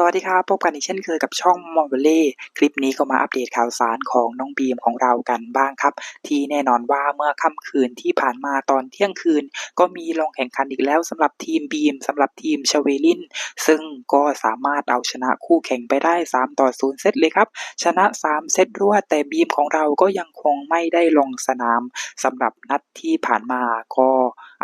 สวัสดีครับ พบกันอีกเช่นเคยกับช่องมอลเล่คลิปนี้ก็มาอัปเดตข่าวสารของน้องบีมของเรากันบ้างครับ ที่แน่นอนว่าเมื่อค่ำคืนที่ผ่านมาตอนเที่ยงคืน ก็มีลงแข่งขันอีกแล้วสำหรับทีมบีมสำหรับทีมชเวลิน ซึ่งก็สามารถเอาชนะคู่แข่งไปได้ 3 ต่อ 0 เซตเลยครับ ชนะ 3 เซตรวดแต่บีมของเราก็ยังคงไม่ได้ลงสนามสำหรับนัดที่ผ่านมาก็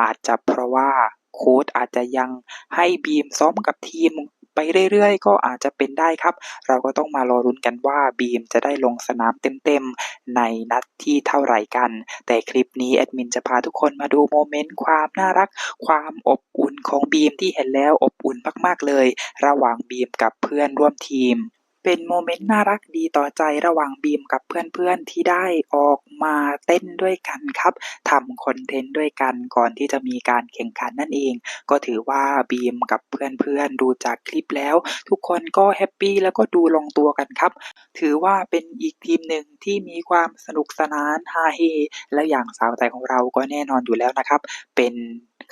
อาจจะเพราะว่าโค้ชอาจจะยังให้บีมซ้อมกับทีม ไปเรื่อยๆ ก็อาจจะเป็นได้ครับ เราก็ต้องมารอรุ้นกันว่าบีมจะได้ลงสนามเต็มๆ ในนัดที่เท่าไหร่กัน แต่คลิปนี้แอดมินจะพาทุกคนมาดูโมเมนต์ความน่ารัก ความอบอุ่นของบีมที่เห็นแล้วอบอุ่นมากๆเลย ระหว่างบีมกับเพื่อนร่วมทีม เป็นโมเมนต์น่ารักดีต่อใจระหว่างบีมกับเพื่อนๆที่ได้ออกมาเต้นด้วยกันครับทำคอนเทนต์ด้วยกันก่อนที่จะมีการแข่งขันนั่นเอง ก็ถือว่าบีมกับเพื่อนๆดูจากคลิปแล้ว ทุกคนก็แฮปปี้แล้วก็ดูลงตัวกันครับ ถือว่าเป็นอีกทีมหนึ่งที่มีความสนุกสนานฮาเฮและอย่างสาวไทยของเราก็แน่นอนอยู่แล้วนะครับ เป็น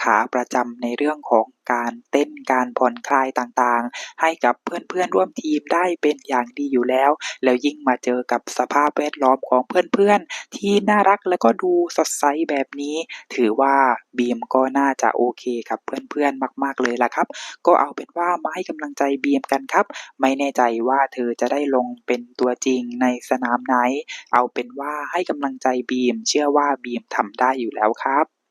ขาประจำในเรื่องของการเต้นการผ่อนคลายต่างๆ ให้กับเพื่อนๆร่วมทีมได้เป็นอย่างดีอยู่แล้ว แล้วยิ่งมาเจอกับสภาพแวดล้อมของเพื่อนๆ ที่น่ารักแล้วก็ดูสดใสแบบนี้ ถือว่าบีมก็น่าจะโอเคกับเพื่อนๆมาก ๆเลยล่ะครับ ก็เอาเป็นว่ามาให้กำลังใจบีมกันครับ ไม่แน่ใจว่าเธอจะได้ลงเป็นตัวจริงในสนามไหน เอาเป็นว่าให้กำลังใจบีม เชื่อว่าบีมทำได้อยู่แล้วครับ